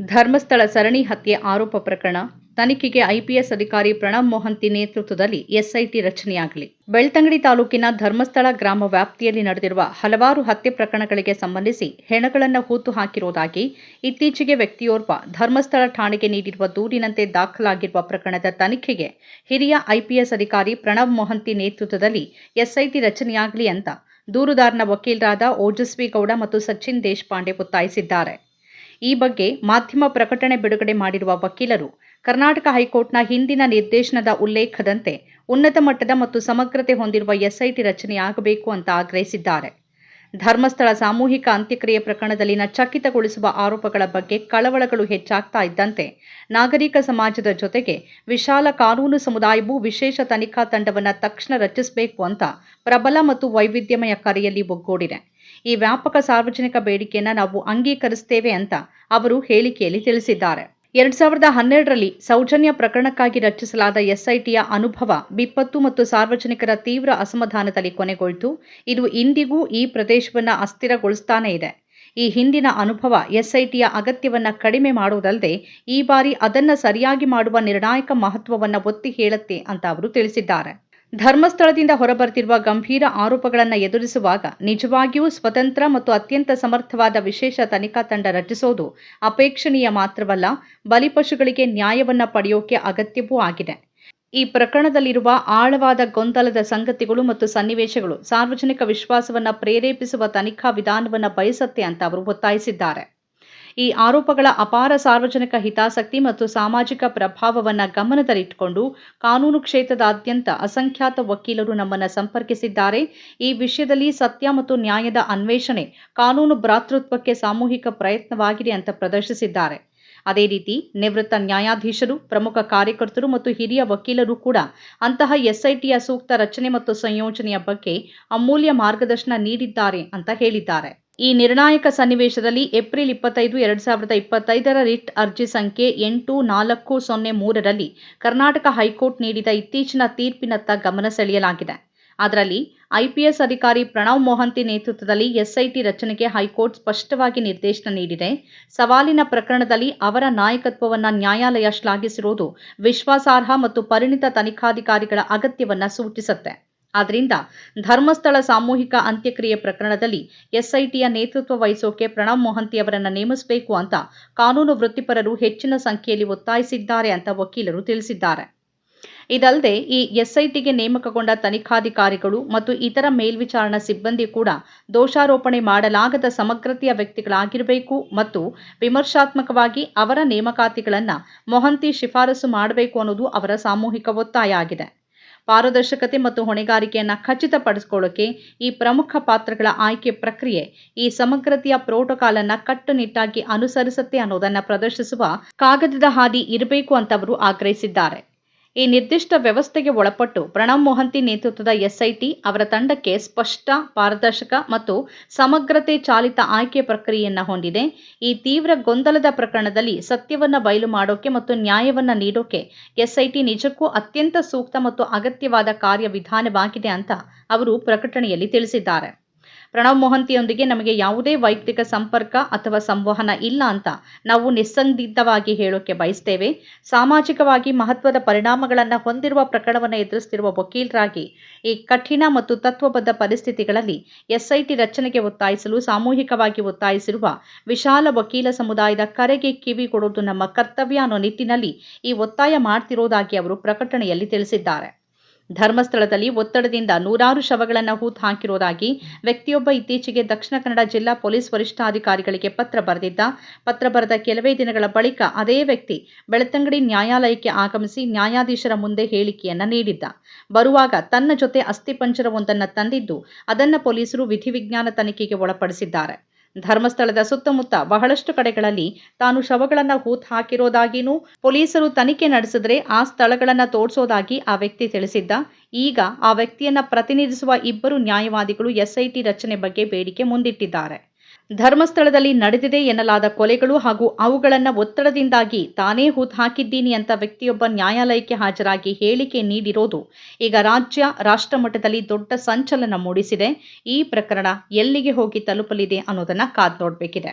ಧರ್ಮಸ್ಥಳ ಸರಣಿ ಹತ್ಯೆ ಆರೋಪ ಪ್ರಕರಣ, ತನಿಖೆಗೆ ಐಪಿಎಸ್ ಅಧಿಕಾರಿ ಪ್ರಣಬ್ ಮೊಹಂತಿ ನೇತೃತ್ವದಲ್ಲಿ ಎಸ್ಐಟಿ ರಚನೆಯಾಗಲಿ. ಬೆಳ್ತಂಗಡಿ ತಾಲೂಕಿನ ಧರ್ಮಸ್ಥಳ ಗ್ರಾಮ ವ್ಯಾಪ್ತಿಯಲ್ಲಿ ನಡೆದಿರುವ ಹಲವಾರು ಹತ್ಯೆ ಪ್ರಕರಣಗಳಿಗೆ ಸಂಬಂಧಿಸಿ ಹೆಣಗಳನ್ನು ಹೂತು ಹಾಕಿರುವುದಾಗಿ ಇತ್ತೀಚೆಗೆ ವ್ಯಕ್ತಿಯೋರ್ವ ಧರ್ಮಸ್ಥಳ ಠಾಣೆಗೆ ನೀಡಿರುವ ದೂರಿನಂತೆ ದಾಖಲಾಗಿರುವ ಪ್ರಕರಣದ ತನಿಖೆಗೆ ಹಿರಿಯ ಐಪಿಎಸ್ ಅಧಿಕಾರಿ ಪ್ರಣಬ್ ಮೊಹಂತಿ ನೇತೃತ್ವದಲ್ಲಿ ಎಸ್ಐಟಿ ರಚನೆಯಾಗಲಿ ಅಂತ ದೂರುದಾರನ ವಕೀಲರಾದ ಓಜಸ್ವಿ ಗೌಡ ಮತ್ತು ಸಚಿನ್ ದೇಶಪಾಂಡೆ ಒತ್ತಾಯಿಸಿದ್ದಾರೆ. ಈ ಬಗ್ಗೆ ಮಾಧ್ಯಮ ಪ್ರಕಟಣೆ ಬಿಡುಗಡೆ ಮಾಡಿರುವ ವಕೀಲರು, ಕರ್ನಾಟಕ ಹೈಕೋರ್ಟ್ನ ಹಿಂದಿನ ನಿರ್ದೇಶನದ ಉಲ್ಲೇಖದಂತೆ ಉನ್ನತ ಮಟ್ಟದ ಮತ್ತು ಸಮಗ್ರತೆ ಹೊಂದಿರುವ ಎಸ್ಐಟಿ ರಚನೆಯಾಗಬೇಕು ಅಂತ ಆಗ್ರಹಿಸಿದ್ದಾರೆ. ಧರ್ಮಸ್ಥಳ ಸಾಮೂಹಿಕ ಅಂತ್ಯಕ್ರಿಯೆ ಪ್ರಕರಣದಲ್ಲಿನ ಚಕಿತಗೊಳಿಸುವ ಆರೋಪಗಳ ಬಗ್ಗೆ ಕಳವಳಗಳು ಹೆಚ್ಚಾಗ್ತಾ ಇದ್ದಂತೆ ನಾಗರಿಕ ಸಮಾಜದ ಜೊತೆಗೆ ವಿಶಾಲ ಕಾನೂನು ಸಮುದಾಯವೂ ವಿಶೇಷ ತನಿಖಾ ತಂಡವನ್ನು ತಕ್ಷಣ ರಚಿಸಬೇಕು ಅಂತ ಪ್ರಬಲ ಮತ್ತು ವೈವಿಧ್ಯಮಯ ಕರೆಯಲ್ಲಿ ಒಗ್ಗೂಡಿದೆ. ಈ ವ್ಯಾಪಕ ಸಾರ್ವಜನಿಕ ಬೇಡಿಕೆಯನ್ನು ನಾವು ಅಂಗೀಕರಿಸುತ್ತೇವೆ ಅಂತ ಅವರು ಹೇಳಿಕೆಯಲ್ಲಿ ತಿಳಿಸಿದ್ದಾರೆ. ಎರಡ್ ಸಾವಿರದ ಹನ್ನೆರಡರಲ್ಲಿ ಸೌಜನ್ಯ ಪ್ರಕರಣಕ್ಕಾಗಿ ರಚಿಸಲಾದ ಎಸ್ಐಟಿಯ ಅನುಭವ ವಿಪತ್ತು ಮತ್ತು ಸಾರ್ವಜನಿಕರ ತೀವ್ರ ಅಸಮಾಧಾನದಲ್ಲಿ ಕೊನೆಗೊಳ್ತು. ಇದು ಇಂದಿಗೂ ಈ ಪ್ರದೇಶವನ್ನು ಅಸ್ಥಿರಗೊಳಿಸ್ತಾನೇ ಇದೆ. ಈ ಹಿಂದಿನ ಅನುಭವ ಎಸ್ಐಟಿಯ ಅಗತ್ಯವನ್ನ ಕಡಿಮೆ ಮಾಡುವುದಲ್ಲದೆ ಈ ಬಾರಿ ಅದನ್ನು ಸರಿಯಾಗಿ ಮಾಡುವ ನಿರ್ಣಾಯಕ ಮಹತ್ವವನ್ನ ಒತ್ತಿ ಹೇಳುತ್ತೆ ಅಂತ ಅವರು ತಿಳಿಸಿದ್ದಾರೆ. ಧರ್ಮಸ್ಥಳದಿಂದ ಹೊರಬರ್ತಿರುವ ಗಂಭೀರ ಆರೋಪಗಳನ್ನು ಎದುರಿಸುವಾಗ ನಿಜವಾಗಿಯೂ ಸ್ವತಂತ್ರ ಮತ್ತು ಅತ್ಯಂತ ಸಮರ್ಥವಾದ ವಿಶೇಷ ತನಿಖಾ ತಂಡ ರಚಿಸೋದು ಅಪೇಕ್ಷಣೀಯ ಮಾತ್ರವಲ್ಲ ಬಲಿಪಶುಗಳಿಗೆ ನ್ಯಾಯವನ್ನು ಪಡೆಯೋಕೆ ಅಗತ್ಯವೂ ಆಗಿದೆ. ಈ ಪ್ರಕರಣದಲ್ಲಿರುವ ಆಳವಾದ ಗೊಂದಲದ ಸಂಗತಿಗಳು ಮತ್ತು ಸನ್ನಿವೇಶಗಳು ಸಾರ್ವಜನಿಕ ವಿಶ್ವಾಸವನ್ನು ಪ್ರೇರೇಪಿಸುವ ತನಿಖಾ ವಿಧಾನವನ್ನು ಬಯಸತ್ತೆ ಅಂತ ಅವರು ಒತ್ತಾಯಿಸಿದ್ದಾರೆ. ಈ ಆರೋಪಗಳ ಅಪಾರ ಸಾರ್ವಜನಿಕ ಹಿತಾಸಕ್ತಿ ಮತ್ತು ಸಾಮಾಜಿಕ ಪ್ರಭಾವವನ್ನು ಗಮನದಲ್ಲಿಟ್ಟುಕೊಂಡು ಕಾನೂನು ಕ್ಷೇತ್ರದಾದ್ಯಂತ ಅಸಂಖ್ಯಾತ ವಕೀಲರು ನಮ್ಮನ್ನು ಸಂಪರ್ಕಿಸಿದ್ದಾರೆ. ಈ ವಿಷಯದಲ್ಲಿ ಸತ್ಯ ಮತ್ತು ನ್ಯಾಯದ ಅನ್ವೇಷಣೆ ಕಾನೂನು ಭ್ರಾತೃತ್ವಕ್ಕೆ ಸಾಮೂಹಿಕ ಪ್ರಯತ್ನವಾಗಿದೆ ಅಂತ ಪ್ರದರ್ಶಿಸಿದ್ದಾರೆ. ಅದೇ ರೀತಿ ನಿವೃತ್ತ ನ್ಯಾಯಾಧೀಶರು, ಪ್ರಮುಖ ಕಾರ್ಯಕರ್ತರು ಮತ್ತು ಹಿರಿಯ ವಕೀಲರು ಕೂಡ ಅಂತಹ ಎಸ್ಐಟಿಯ ಸೂಕ್ತ ರಚನೆ ಮತ್ತು ಸಂಯೋಜನೆಯ ಬಗ್ಗೆ ಅಮೂಲ್ಯ ಮಾರ್ಗದರ್ಶನ ನೀಡಿದ್ದಾರೆ ಅಂತ ಹೇಳಿದ್ದಾರೆ. ಈ ನಿರ್ಣಾಯಕ ಸನ್ನಿವೇಶದಲ್ಲಿ ಏಪ್ರಿಲ್ ಇಪ್ಪತ್ತೈದು, ಎರಡ್ ಸಾವಿರದ ಇಪ್ಪತ್ತೈದರ ರಿಟ್ ಅರ್ಜಿ ಸಂಖ್ಯೆ ಎಂಟು, ನಾಲ್ಕು, ಸೊನ್ನೆ, ಮೂರರಲ್ಲಿ ಕರ್ನಾಟಕ ಹೈಕೋರ್ಟ್ ನೀಡಿದ ಇತ್ತೀಚಿನ ತೀರ್ಪಿನತ್ತ ಗಮನ ಸೆಳೆಯಲಾಗಿದೆ. ಅದರಲ್ಲಿ ಐಪಿಎಸ್ ಅಧಿಕಾರಿ ಪ್ರಣವ್ ಮೋಹಂತಿ ನೇತೃತ್ವದಲ್ಲಿ ಎಸ್ಐಟಿ ರಚನೆಗೆ ಹೈಕೋರ್ಟ್ ಸ್ಪಷ್ಟವಾಗಿ ನಿರ್ದೇಶನ ನೀಡಿದೆ. ಸವಾಲಿನ ಪ್ರಕರಣದಲ್ಲಿ ಅವರ ನಾಯಕತ್ವವನ್ನು ನ್ಯಾಯಾಲಯ ಶ್ಲಾಘಿಸಿರುವುದು ವಿಶ್ವಾಸಾರ್ಹ ಮತ್ತು ಪರಿಣಿತ ತನಿಖಾಧಿಕಾರಿಗಳ ಅಗತ್ಯವನ್ನು ಸೂಚಿಸುತ್ತೆ. ಆದ್ದರಿಂದ ಧರ್ಮಸ್ಥಳ ಸಾಮೂಹಿಕ ಅಂತ್ಯಕ್ರಿಯೆ ಪ್ರಕರಣದಲ್ಲಿ ಎಸ್ಐಟಿಯ ನೇತೃತ್ವ ವಹಿಸೋಕೆ ಪ್ರಣವ್ ಮೊಹಂತಿ ಅವರನ್ನು ನೇಮಿಸಬೇಕು ಅಂತ ಕಾನೂನು ವೃತ್ತಿಪರರು ಹೆಚ್ಚಿನ ಸಂಖ್ಯೆಯಲ್ಲಿ ಒತ್ತಾಯಿಸಿದ್ದಾರೆ ಅಂತ ವಕೀಲರು ತಿಳಿಸಿದ್ದಾರೆ. ಇದಲ್ಲದೆ ಈ ಎಸ್ಐಟಿಗೆ ನೇಮಕಗೊಂಡ ತನಿಖಾಧಿಕಾರಿಗಳು ಮತ್ತು ಇತರ ಮೇಲ್ವಿಚಾರಣಾ ಸಿಬ್ಬಂದಿ ಕೂಡ ದೋಷಾರೋಪಣೆ ಮಾಡಲಾಗದ ಸಮಗ್ರತೆಯ ವ್ಯಕ್ತಿಗಳಾಗಿರಬೇಕು ಮತ್ತು ವಿಮರ್ಶಾತ್ಮಕವಾಗಿ ಅವರ ನೇಮಕಾತಿಗಳನ್ನು ಮೊಹಂತಿ ಶಿಫಾರಸು ಮಾಡಬೇಕು ಅನ್ನೋದು ಅವರ ಸಾಮೂಹಿಕ ಒತ್ತಾಯ ಆಗಿದೆ. ಪಾರದರ್ಶಕತೆ ಮತ್ತು ಹೊಣೆಗಾರಿಕೆಯನ್ನು ಖಚಿತಪಡಿಸಿಕೊಳ್ಳೋಕೆ ಈ ಪ್ರಮುಖ ಪಾತ್ರಗಳ ಆಯ್ಕೆ ಪ್ರಕ್ರಿಯೆ ಈ ಸಮಗ್ರತೆಯ ಪ್ರೋಟೋಕಾಲ್ ಅನ್ನ ಕಟ್ಟುನಿಟ್ಟಾಗಿ ಅನುಸರಿಸುತ್ತೆ ಅನ್ನೋದನ್ನ ಪ್ರದರ್ಶಿಸುವ ಕಾಗದದ ಹಾದಿ ಇರಬೇಕು ಅಂತ ಅವರು ಆಗ್ರಹಿಸಿದ್ದಾರೆ. ಈ ನಿರ್ದಿಷ್ಟ ವ್ಯವಸ್ಥೆಗೆ ಒಳಪಟ್ಟು ಪ್ರಣವ್ ಮೊಹಂತಿ ನೇತೃತ್ವದ ಎಸ್ಐಟಿ ಅವರ ತಂಡಕ್ಕೆ ಸ್ಪಷ್ಟ, ಪಾರದರ್ಶಕ ಮತ್ತು ಸಮಗ್ರತೆ ಚಾಲಿತ ಆಯ್ಕೆ ಪ್ರಕ್ರಿಯೆಯನ್ನು ಹೊಂದಿದೆ. ಈ ತೀವ್ರ ಗೊಂದಲದ ಪ್ರಕರಣದಲ್ಲಿ ಸತ್ಯವನ್ನು ಬಯಲು ಮಾಡೋಕೆ ಮತ್ತು ನ್ಯಾಯವನ್ನು ನೀಡೋಕೆ ಎಸ್ಐಟಿ ನಿಜಕ್ಕೂ ಅತ್ಯಂತ ಸೂಕ್ತ ಮತ್ತು ಅಗತ್ಯವಾದ ಕಾರ್ಯವಿಧಾನವಾಗಿದೆ ಅಂತ ಅವರು ಪ್ರಕಟಣೆಯಲ್ಲಿ ತಿಳಿಸಿದ್ದಾರೆ. ಪ್ರಣವ್ ಮೊಹಂತಿಯೊಂದಿಗೆ ನಮಗೆ ಯಾವುದೇ ವೈಯಕ್ತಿಕ ಸಂಪರ್ಕ ಅಥವಾ ಸಂವಹನ ಇಲ್ಲ ಅಂತ ನಾವು ನಿಸ್ಸಂದಿಗ್ಧವಾಗಿ ಹೇಳೋಕೆ ಬಯಸ್ತೇವೆ. ಸಾಮಾಜಿಕವಾಗಿ ಮಹತ್ವದ ಪರಿಣಾಮಗಳನ್ನು ಹೊಂದಿರುವ ಪ್ರಕರಣವನ್ನು ಎದುರಿಸುತ್ತಿರುವ ವಕೀಲರಾಗಿ ಈ ಕಠಿಣ ಮತ್ತು ತತ್ವಬದ್ಧ ಪರಿಸ್ಥಿತಿಗಳಲ್ಲಿ ಎಸ್ಐಟಿ ರಚನೆಗೆ ಒತ್ತಾಯಿಸಲು, ಸಾಮೂಹಿಕವಾಗಿ ಒತ್ತಾಯಿಸಿರುವ ವಿಶಾಲ ವಕೀಲ ಸಮುದಾಯದ ಕರೆಗೆ ಕಿವಿ ಕೊಡೋದು ನಮ್ಮ ಕರ್ತವ್ಯ ಅನ್ನೋ ನಿಟ್ಟಿನಲ್ಲಿ ಈ ಒತ್ತಾಯ ಮಾಡ್ತಿರೋದಾಗಿ ಅವರು ಪ್ರಕಟಣೆಯಲ್ಲಿ ತಿಳಿಸಿದ್ದಾರೆ. ಧರ್ಮಸ್ಥಳದಲ್ಲಿ ಒತ್ತಡದಿಂದ ನೂರಾರು ಶವಗಳನ್ನು ಹೂತ್ ಹಾಕಿರುವುದಾಗಿ ವ್ಯಕ್ತಿಯೊಬ್ಬ ಇತ್ತೀಚೆಗೆ ದಕ್ಷಿಣ ಕನ್ನಡ ಜಿಲ್ಲಾ ಪೊಲೀಸ್ ವರಿಷ್ಠಾಧಿಕಾರಿಗಳಿಗೆ ಪತ್ರ ಬರೆದಿದ್ದ. ಪತ್ರ ಬರೆದ ಕೆಲವೇ ದಿನಗಳ ಬಳಿಕ ಅದೇ ವ್ಯಕ್ತಿ ಬೆಳತಂಗಡಿ ನ್ಯಾಯಾಲಯಕ್ಕೆ ಆಗಮಿಸಿ ನ್ಯಾಯಾಧೀಶರ ಮುಂದೆ ಹೇಳಿಕೆಯನ್ನ ನೀಡಿದ್ದ. ಬರುವಾಗ ತನ್ನ ಜೊತೆ ಅಸ್ಥಿಪಂಜರವೊಂದನ್ನು ತಂದಿದ್ದು ಅದನ್ನು ಪೊಲೀಸರು ವಿಧಿವಿಜ್ಞಾನ ತನಿಖೆಗೆ ಒಳಪಡಿಸಿದ್ದಾರೆ. ಧರ್ಮಸ್ಥಳದ ಸುತ್ತಮುತ್ತ ಬಹಳಷ್ಟು ಕಡೆಗಳಲ್ಲಿ ತಾನು ಶವಗಳನ್ನು ಹೂತ್ ಹಾಕಿರೋದಾಗಿನೂ ಪೊಲೀಸರು ತನಿಖೆ ನಡೆಸಿದ್ರೆ ಆ ಸ್ಥಳಗಳನ್ನು ತೋರಿಸೋದಾಗಿ ಆ ವ್ಯಕ್ತಿ ತಿಳಿಸಿದ್ದ. ಈಗ ಆ ವ್ಯಕ್ತಿಯನ್ನ ಪ್ರತಿನಿಧಿಸುವ ಇಬ್ಬರು ನ್ಯಾಯವಾದಿಗಳು ಎಸ್ಐಟಿ ರಚನೆ ಬಗ್ಗೆ ಬೇಡಿಕೆ ಮುಂದಿಟ್ಟಿದ್ದಾರೆ. ಧರ್ಮಸ್ಥಳದಲ್ಲಿ ನಡೆದಿದೆ ಎನ್ನಲಾದ ಕೊಲೆಗಳು ಹಾಗೂ ಅವುಗಳನ್ನು ಒತ್ತಡದಿಂದಾಗಿ ತಾನೇ ಹೂತ್ ಹಾಕಿದ್ದೀನಿ ಅಂತ ವ್ಯಕ್ತಿಯೊಬ್ಬ ನ್ಯಾಯಾಲಯಕ್ಕೆ ಹಾಜರಾಗಿ ಹೇಳಿಕೆ ನೀಡಿರೋದು ಈಗ ರಾಜ್ಯ ರಾಷ್ಟ್ರ ಮಟ್ಟದಲ್ಲಿ ದೊಡ್ಡ ಸಂಚಲನ ಮೂಡಿಸಿದೆ. ಈ ಪ್ರಕರಣ ಎಲ್ಲಿಗೆ ಹೋಗಿ ತಲುಪಲಿದೆ ಅನ್ನೋದನ್ನ ಕಾದ್ ನೋಡಬೇಕಿದೆ.